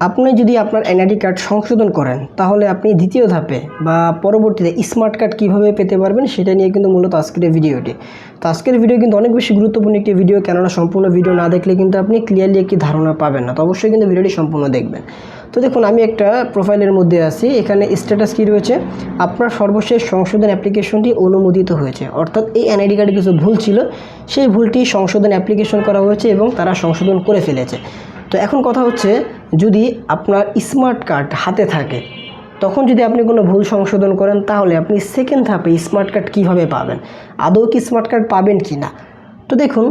আপনি যদি আপনার এনআইডি কার্ড সংশোধন করেন, তাহলে আপনি দ্বিতীয় ধাপে বা পরবর্তীতে স্মার্ট কার্ড কীভাবে পেতে পারবেন সেটা নিয়ে কিন্তু মূলত আজকের ভিডিওটি। তো আজকের ভিডিও কিন্তু অনেক বেশি গুরুত্বপূর্ণ একটি ভিডিও, কেননা সম্পূর্ণ ভিডিও না দেখলে কিন্তু আপনি ক্লিয়ারলি একটি ধারণা পাবেন না। তো অবশ্যই কিন্তু ভিডিওটি সম্পূর্ণ দেখবেন। তো দেখুন, আমি একটা প্রোফাইলের মধ্যে আছি। এখানে স্ট্যাটাস কী রয়েছে? আপনার সর্বশেষ সংশোধন অ্যাপ্লিকেশনটি অনুমোদিত হয়েছে। অর্থাৎ এই এনআইডি কার্ডে কিছু ভুল ছিল, সেই ভুলটি সংশোধন অ্যাপ্লিকেশন করা হয়েছে এবং তারা সংশোধন করে ফেলেছে। তো এখন কথা হচ্ছে, যদি আপনার স্মার্ট কার্ড হাতে থাকে, তখন যদি আপনি কোনো ভুল সংশোধন করেন, তাহলে আপনি সেকেন্ড ধাপে স্মার্ট কার্ড কীভাবে পাবেন? আদৌ কি স্মার্ট কার্ড পাবেন কি না? তো দেখুন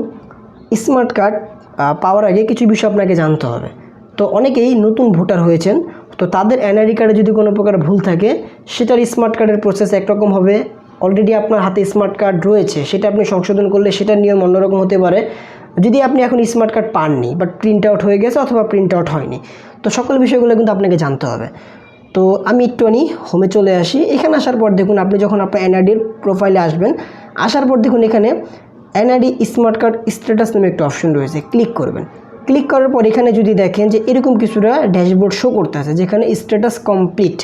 স্মার্ট কার্ড পাওয়ার আগে কিছু বিষয় আপনাকে জানতে হবে। তো অনেকেই নতুন ভোটার হয়েছেন, তো তাদের এনআইডি কার্ডে যদি কোনো প্রকার ভুল থাকে, সেটার স্মার্ট কার্ডের প্রসেস একরকম হবে। অলরেডি আপনার হাতে স্মার্ট কার্ড রয়েছে, সেটা আপনি সংশোধন করলে সেটার নিয়ম অন্যরকম হতে পারে। যদি আপনি এখন স্মার্ট কার্ড পাননি বাট প্রিন্ট আউট হয়ে গেছে অথবা প্রিন্ট আউট হয়নি, তো সকল বিষয়গুলো কিন্তু আপনাকে জানতে হবে। তো আমি একটুখানি হোমে চলে আসি। এখানে আসার পর দেখুন, আপনি যখন আপনার এনআইডির প্রোফাইলে আসবেন, আসার পর দেখুন এখানে এনআইডি স্মার্ট কার্ড স্ট্যাটাস নামে একটা অপশন রয়েছে ক্লিক করবেন। ক্লিক করার পর এখানে যদি দেখেন যে এরকম কিছুটা ড্যাশবোর্ড শো করতে আছে, যেখানে স্ট্যাটাস কমপ্লিট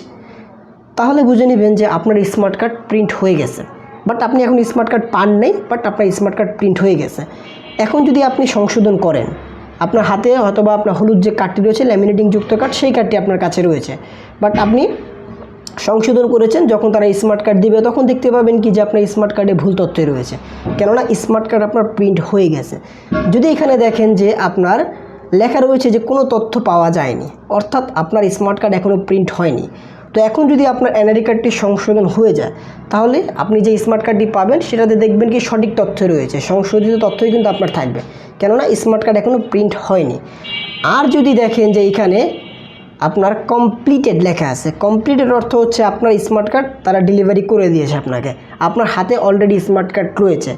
তাহলে বুঝে নেবেন যে আপনার স্মার্ট কার্ড প্রিন্ট হয়ে গেছে। বাট আপনি এখন স্মার্ট কার্ড পান নেই বাট আপনার স্মার্ট কার্ড প্রিন্ট হয়ে গেছে। এখন যদি আপনি সংশোধন করেন, আপনার হাতে অথবা আপনার হলুদ যে কার্ডটি রয়েছে ল্যামিনেটিং যুক্ত কার্ড সেই কার্ডটি আপনার কাছে রয়েছে। বাট আপনি সংশোধন করেছেন, যখন তারা স্মার্ট কার্ড দিবে, তখন দেখতে পাবেন কি যে আপনার স্মার্ট কার্ডে ভুল তথ্য রয়েছে। কেননা স্মার্ট কার্ড আপনার প্রিন্ট হয়ে গেছে। যদি এখানে দেখেন যে আপনার লেখা রয়েছে যে কোনো তথ্য পাওয়া যায়নি, অর্থাৎ আপনার স্মার্ট কার্ড এখনও প্রিন্ট হয়নি তো এখন যদি আপনার এনআরডি কার্ডটি সংশোধন হয়ে যায়, তাহলে আপনি যে স্মার্ট কার্ডটি পাবেন, সেটাতে দেখবেন কি সঠিক তথ্য রয়েছে। সংশোধিত তথ্যই কিন্তু আপনার থাকবে। কেননা স্মার্ট কার্ড এখনও প্রিন্ট হয়নি। আর যদি দেখেন যে এখানে আপনার কমপ্লিটেড লেখা আছে কমপ্লিটেড অর্থ হচ্ছে আপনার স্মার্ট কার্ড তারা ডেলিভারি করে দিয়েছে আপনাকে। আপনার হাতে অলরেডি স্মার্ট কার্ড রয়েছে।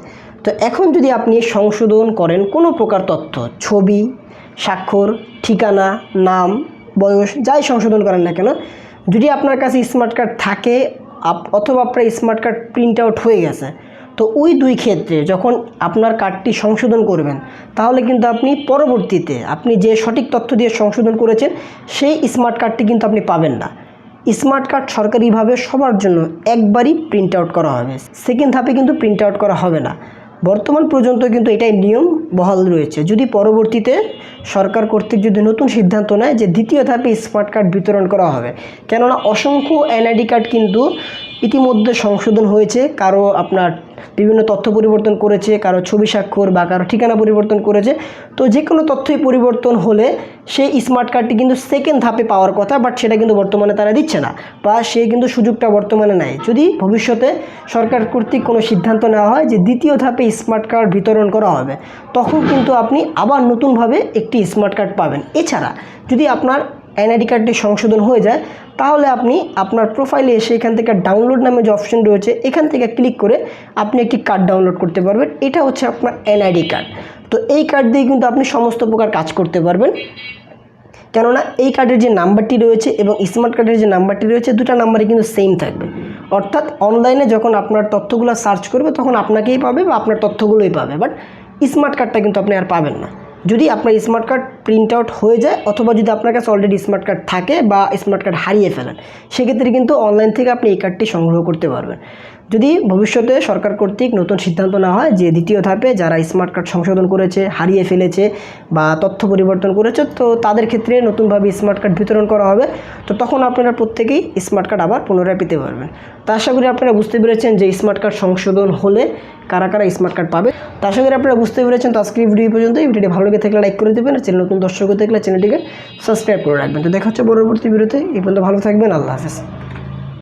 তো এখন যদি আপনি সংশোধন করেন, কোনো প্রকার তথ্য, ছবি, স্বাক্ষর, ঠিকানা, নাম, বয়স, যাই সংশোধন করেন না কেন যদি আপনার কাছে স্মার্ট কার্ড থাকে অথবা আপনার স্মার্ট কার্ড প্রিন্ট আউট হয়ে গেছে, তো ওই দুই ক্ষেত্রে যখন আপনার কার্ডটি সংশোধন করবেন, তাহলে কিন্তু আপনি পরবর্তীতে আপনি যে সঠিক তথ্য দিয়ে সংশোধন করেছেন, সেই স্মার্ট কার্ডটি কিন্তু আপনি পাবেন না। স্মার্ট কার্ড সরকারিভাবে সবার জন্য একবারই প্রিন্ট আউট করা হবে। সেকেন্ড ধাপে কিন্তু প্রিন্ট আউট করা হবে না। বর্তমান পর্যন্ত কিন্তু এটাই নিয়ম বহাল রয়েছে। যদি পরবর্তীতে সরকার কর্তৃক যদি নতুন সিদ্ধান্ত নেয় যে দ্বিতীয় ধাপে স্মার্ট কার্ড বিতরণ করা হবে, কেননা অসংখ্য এনআইডি কার্ড কিন্তু ইতিমধ্যে সংশোধন হয়েছে, কারও আপনার বিভিন্ন তথ্য পরিবর্তন করেছে, কারও ছবি স্বাক্ষর বা কারও ঠিকানা পরিবর্তন করেছে। তো যে কোনো তথ্যই পরিবর্তন হলে সেই স্মার্ট কার্ডটি কিন্তু সেকেন্ড ধাপে পাওয়ার কথা বাট সেটা কিন্তু বর্তমানে তারা দিচ্ছে না, বা সে কিন্তু সুযোগটা বর্তমানে নেয় যদি ভবিষ্যতে সরকার কর্তৃক কোনো সিদ্ধান্ত নেওয়া হয় যে দ্বিতীয় ধাপে স্মার্ট কার্ড বিতরণ করা হবে, তখন কিন্তু আপনি আবার নতুনভাবে একটি স্মার্ট কার্ড পাবেন। এছাড়া যদি আপনার এনআইডি কার্ডটি সংশোধন হয়ে যায়, তাহলে আপনি আপনার প্রোফাইলে এসে এখান থেকে ডাউনলোড নামে যে অপশন রয়েছে, এখান থেকে ক্লিক করে আপনি একটি কার্ড ডাউনলোড করতে পারবেন। এটা হচ্ছে আপনার এনআইডি কার্ড তো এই কার্ড দিয়ে কিন্তু আপনি সমস্ত প্রকার কাজ করতে পারবেন। কেননা এই কার্ডের যে নাম্বারটি রয়েছে এবং স্মার্ট কার্ডের যে নাম্বারটি রয়েছে, দুটো নাম্বারই কিন্তু সেম থাকবে। অর্থাৎ অনলাইনে যখন আপনার তথ্যগুলো সার্চ করবে, তখন আপনাকেই পাবে বা আপনার তথ্যগুলোই পাবে। বাট স্মার্ট কার্ডটা কিন্তু আপনি আর পাবেন না। যদি আপনার স্মার্ট কার্ড প্রিন্ট আউট হয়ে যায় অথবা যদি আপনার কাছে অলরেডি স্মার্ট কার্ড থাকে বা স্মার্ট কার্ড হারিয়ে ফেলেন, সেক্ষেত্রে কিন্তু অনলাইন থেকে আপনি এই কার্ডটি সংগ্রহ করতে পারবেন। যদি ভবিষ্যতে সরকার কর্তৃক নতুন সিদ্ধান্ত না হয়, যে দ্বিতীয় ধাপে যারা স্মার্ট কার্ড সংশোধন করেছে, হারিয়ে ফেলেছে বা তথ্য পরিবর্তন করেছে, তো তাদের ক্ষেত্রে নতুনভাবে স্মার্ট কার্ড বিতরণ করা হবে। তো তখন আপনারা প্রত্যেকেই স্মার্ট কার্ড আবার পুনরায় পেতে পারবেন। তা আশা করি আপনারা বুঝতে পেরেছেন যে স্মার্ট কার্ড সংশোধন হলে কারা কারা স্মার্ট কার্ড পাবে। তা আশা করি আপনারা বুঝতে পেরেছেন। তো আজকের ভিডিও পর্যন্ত এই ভিডিওটি ভালো লেগে থাকলে লাইক করে দেবেন। আর চ্যানেল নতুন দর্শক থাকলে চ্যানেলটিকে সাবস্ক্রাইব করে রাখবেন। তো দেখা হচ্ছে পরবর্তী ভিডিওতে এই পর্যন্ত ভালো থাকবেন। আল্লাহ হাফেজ।